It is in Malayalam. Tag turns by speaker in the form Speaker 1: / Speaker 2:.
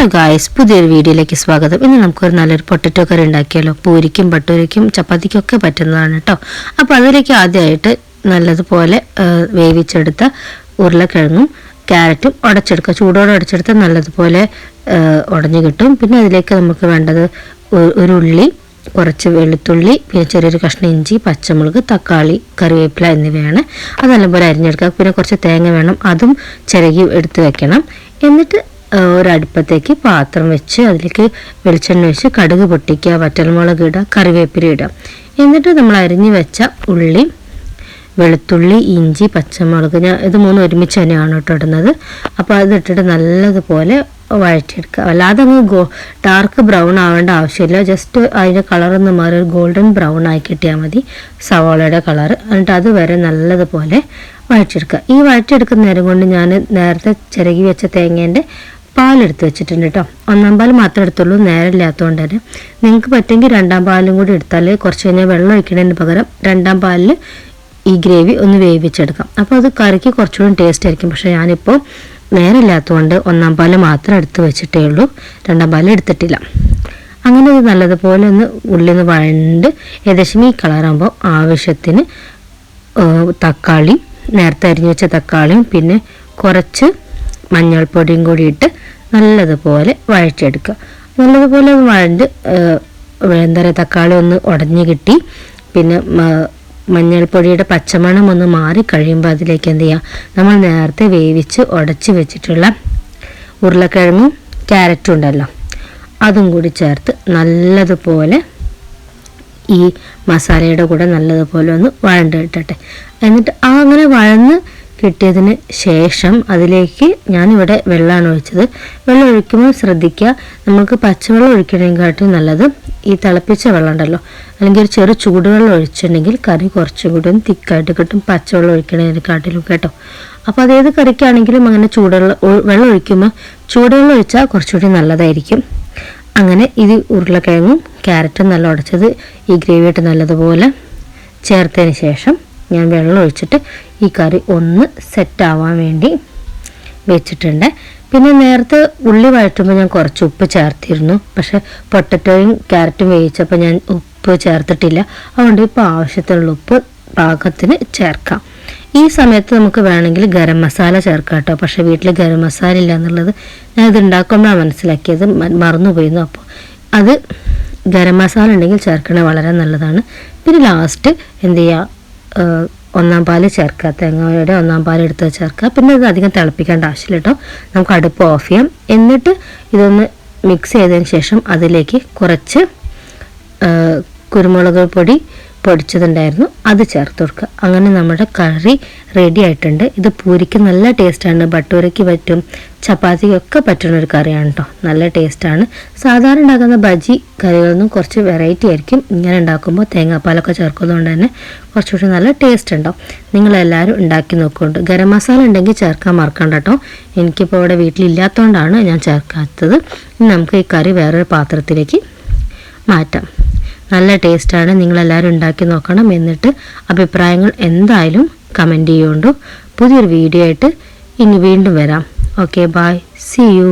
Speaker 1: ഹലോ ഗായ്സ് പുതിയൊരു വീഡിയോയിലേക്ക് സ്വാഗതം. ഇന്ന് നമുക്കൊരു നല്ലൊരു പൊട്ടറ്റോ കറി ഉണ്ടാക്കിയാലോ? പൂരിക്കും പട്ടൂരിക്കും ചപ്പാത്തിക്കും ഒക്കെ പറ്റുന്നതാണ് കേട്ടോ. അപ്പോൾ അതിലേക്ക് ആദ്യമായിട്ട് നല്ലതുപോലെ വേവിച്ചെടുത്ത ഉരുളക്കിഴങ്ങും ക്യാരറ്റും ഉടച്ചെടുക്കുക. ചൂടോടെ ഉടച്ചെടുത്ത് നല്ലതുപോലെ ഉടഞ്ഞു കിട്ടും. പിന്നെ അതിലേക്ക് നമുക്ക് വേണ്ടത് ഒരു ഉള്ളി കുറച്ച് വെളുത്തുള്ളി പിന്നെ ചെറിയൊരു കഷ്ണം ഇഞ്ചി പച്ചമുളക് തക്കാളി കറിവേപ്പില എന്നിവയാണ്. അത് നല്ലപോലെ അരിഞ്ഞെടുക്കുക. പിന്നെ കുറച്ച് തേങ്ങ വേണം. അതും ചിരകി എടുത്ത് വെക്കണം. എന്നിട്ട് ഒരടുപ്പത്തേക്ക് പാത്രം വെച്ച് അതിലേക്ക് വെളിച്ചെണ്ണ വെച്ച് കടുക് പൊട്ടിക്കുക വറ്റൽമുളക് ഇടുക കറിവേപ്പില ഇടുക. എന്നിട്ട് നമ്മൾ അരിഞ്ഞ് വെച്ച ഉള്ളി വെളുത്തുള്ളി ഇഞ്ചി പച്ചമുളക് ഞാൻ ഇത് മൂന്നും ഒരുമിച്ച് തന്നെയാണ് കേട്ടോ ഇടുന്നത്. അപ്പോൾ അതിട്ടിട്ട് നല്ലതുപോലെ വഴറ്റിയെടുക്കുക. അല്ലാതെ അങ്ങ് ഗോ ഡാർക്ക് ബ്രൗൺ ആവേണ്ട ആവശ്യമില്ല. ജസ്റ്റ് അതിന്റെ കളറൊന്ന് മാറി ഒരു ഗോൾഡൻ ബ്രൗൺ ആയി കിട്ടിയാൽ മതി സവാളയുടെ കളർ എന്നിട്ട് അത് വരെ നല്ലതുപോലെ വഴറ്റിയെടുക്കുക. ഈ വഴറ്റിയെടുക്കുന്ന നേരം കൊണ്ട് ഞാൻ നേരത്തെ ചിരകി വെച്ച തേങ്ങേന്റെ പാലെടുത്ത് വെച്ചിട്ടുണ്ട് കേട്ടോ ഒന്നാം പാൽ മാത്രമേ എടുത്തുള്ളൂ നേരമില്ലാത്തതുകൊണ്ട് തന്നെ. നിങ്ങൾക്ക് പറ്റുമെങ്കിൽ രണ്ടാം പാലും കൂടി എടുത്താൽ കുറച്ച് കഴിഞ്ഞാൽ വെള്ളം ഒഴിക്കുന്നതിന് പകരം രണ്ടാം പാലിൽ ഈ ഗ്രേവി ഒന്ന് വേവിച്ചെടുക്കാം. അപ്പോൾ അത് കറിക്ക് കുറച്ചുകൂടി ടേസ്റ്റ് ആയിരിക്കും. പക്ഷേ ഞാനിപ്പോൾ നേരമില്ലാത്തതുകൊണ്ട് ഒന്നാം പാൽ മാത്രം എടുത്ത് വെച്ചിട്ടേ ഉള്ളൂ. രണ്ടാം പാൽ എടുത്തിട്ടില്ല. അങ്ങനെ ഇത് നല്ലതുപോലെ ഒന്ന് ഉള്ളിൽ നിന്ന് വഴണ്ട് ഏകദേശം ഈ കളറാകുമ്പോൾ ആവശ്യത്തിന് തക്കാളി നേരത്തെ അരിഞ്ഞു വെച്ച തക്കാളിയും പിന്നെ കുറച്ച് മഞ്ഞൾപ്പൊടിയും കൂടി ഇട്ട് നല്ലതുപോലെ വഴച്ചെടുക്കുക നല്ലതുപോലെ വഴണ്ട് എന്താ പറയുക തക്കാളി ഒന്ന് ഉടഞ്ഞു കിട്ടി. പിന്നെ മഞ്ഞൾപ്പൊടിയുടെ പച്ചമണം ഒന്ന് മാറി കഴിയുമ്പോൾ അതിലേക്ക് എന്ത് ചെയ്യുക നമ്മൾ നേരത്തെ വേവിച്ച് ഉടച്ച് വെച്ചിട്ടുള്ള ഉരുളക്കിഴങ്ങും ക്യാരറ്റും ഉണ്ടല്ലോ അതും കൂടി ചേർത്ത് നല്ലതുപോലെ ഈ മസാലയുടെ കൂടെ നല്ലതുപോലെ ഒന്ന് വഴണ്ട് എന്നിട്ട് അങ്ങനെ വഴന്ന് കിട്ടിയതിന് ശേഷം അതിലേക്ക് ഞാനിവിടെ വെള്ളമാണ് ഒഴിച്ചത്. വെള്ളം ഒഴിക്കുമ്പോൾ ശ്രദ്ധിക്കുക നമുക്ക് പച്ചവെള്ളം ഒഴിക്കണേക്കാട്ടും നല്ലത് ഈ തിളപ്പിച്ച വെള്ളം ഉണ്ടല്ലോ. അല്ലെങ്കിൽ ഒരു ചെറു ചൂടുവെള്ളം ഒഴിച്ചിട്ടുണ്ടെങ്കിൽ കറി കുറച്ചും കൂടി ഒന്ന് തിക്കായിട്ട് കിട്ടും പച്ചവെള്ളം ഒഴിക്കണേനെക്കാട്ടിലും കേട്ടോ. അപ്പോൾ അതേത് കറിക്കാണെങ്കിലും അങ്ങനെ ചൂടുവെള്ളം വെള്ളം ഒഴിക്കുമ്പോൾ ചൂടുവെള്ളം ഒഴിച്ചാൽ കുറച്ചുകൂടി നല്ലതായിരിക്കും. അങ്ങനെ ഇത് ഉരുളക്കിഴങ്ങും ക്യാരറ്റും നല്ല ഉടച്ചത് ഈ ഗ്രേവിയായിട്ട് നല്ലതുപോലെ ചേർത്തതിന് ശേഷം ഞാൻ വെള്ളം ഒഴിച്ചിട്ട് ഈ കറി ഒന്ന് സെറ്റ് ആവാൻ വേണ്ടി വെച്ചിട്ടുണ്ട്. പിന്നെ നേരത്തെ ഉള്ളി വഴറ്റുമ്പോൾ ഞാൻ കുറച്ച് ഉപ്പ് ചേർത്തിരുന്നു. പക്ഷെ പൊട്ടറ്റോയും ക്യാരറ്റും വേവിച്ചപ്പോൾ ഞാൻ ഉപ്പ് ചേർത്തിട്ടില്ല. അതുകൊണ്ട് ഇപ്പോൾ ആവശ്യത്തിനുള്ള ഉപ്പ് പാകത്തിന് ചേർക്കാം. ഈ സമയത്ത് നമുക്ക് വേണമെങ്കിൽ ഗരം മസാല ചേർക്കാം കേട്ടോ. പക്ഷേ വീട്ടിൽ ഗരം മസാല ഇല്ല എന്നുള്ളത് ഞാൻ ഇത് ഉണ്ടാക്കുമ്പോഴാണ് മനസ്സിലാക്കിയത്. മറന്നുപോയിരുന്നു അപ്പോൾ അത് ഗരം മസാല ഉണ്ടെങ്കിൽ ചേർക്കണത് വളരെ നല്ലതാണ്. പിന്നെ ലാസ്റ്റ് എന്ത് ചെയ്യുക? ഒന്നാം പാൽ ചേർക്കുക. തേങ്ങയുടെ ഒന്നാം പാൽ എടുത്ത് ചേർക്കുക. പിന്നെ ഇത് അധികം തിളപ്പിക്കേണ്ട ആവശ്യമില്ല കേട്ടോ. നമുക്ക് അടുപ്പ് ഓഫ് ചെയ്യാം. എന്നിട്ട് ഇതൊന്ന് മിക്സ് ചെയ്തതിന് ശേഷം അതിലേക്ക് കുറച്ച് കുരുമുളക് പൊടി പൊടിച്ചതുണ്ടായിരുന്നു. അത് ചേർത്ത് കൊടുക്കുക. അങ്ങനെ നമ്മുടെ കറി റെഡി ആയിട്ടുണ്ട്. ഇത് പൂരിക്ക് നല്ല ടേസ്റ്റാണ് ബട്ടൂരയ്ക്ക് പറ്റും ചപ്പാത്തിക്കൊക്കെ പറ്റുന്ന ഒരു കറിയാണ് കേട്ടോ നല്ല ടേസ്റ്റാണ് സാധാരണ ഉണ്ടാക്കുന്ന ബജി കറികളൊന്നും കുറച്ച് വെറൈറ്റി ആയിരിക്കും. ഇങ്ങനെ ഉണ്ടാക്കുമ്പോൾ തേങ്ങാപ്പാലൊക്കെ ചേർക്കുന്നതുകൊണ്ട് തന്നെ കുറച്ചുകൂടി നല്ല ടേസ്റ്റ് ഉണ്ടാവും. നിങ്ങളെല്ലാവരും ഉണ്ടാക്കി നോക്കുന്നുണ്ട്. ഗരം മസാല ഉണ്ടെങ്കിൽ ചേർക്കാൻ മറക്കണ്ട കേട്ടോ എനിക്കിപ്പോൾ ഇവിടെ വീട്ടിലില്ലാത്തതുകൊണ്ടാണ് ഞാൻ ചേർക്കാത്തത്. നമുക്ക് ഈ കറി വേറൊരു പാത്രത്തിലേക്ക് മാറ്റാം. നല്ല ടേസ്റ്റാണ് നിങ്ങളെല്ലാവരും ഉണ്ടാക്കി നോക്കണം എന്നിട്ട് അഭിപ്രായങ്ങൾ എന്തായാലും കമന്റ് ചെയ്യുകൊണ്ടു പുതിയൊരു വീഡിയോ ആയിട്ട് ഇനി വീണ്ടും വരാം. Okay bye C U